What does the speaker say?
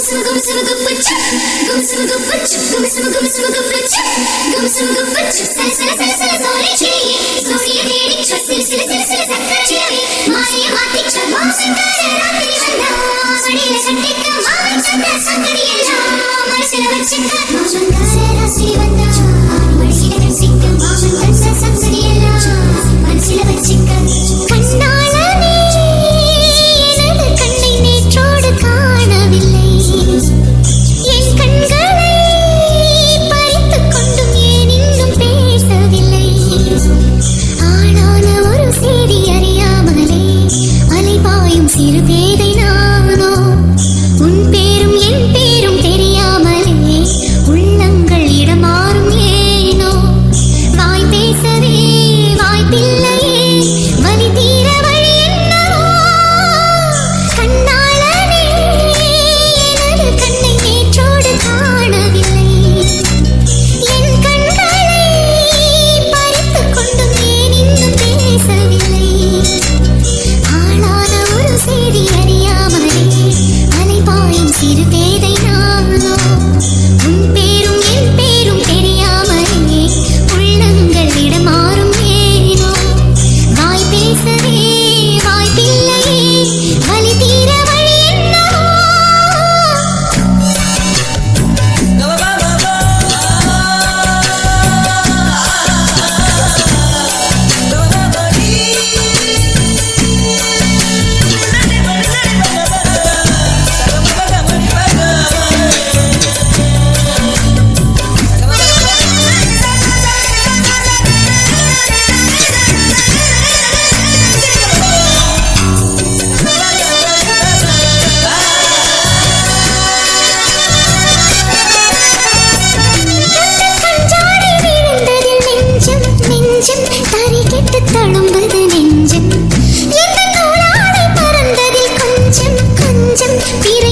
சங்கடியெல்லாம் மனசுல வச்சுக்க சங்கர ராசி Beating.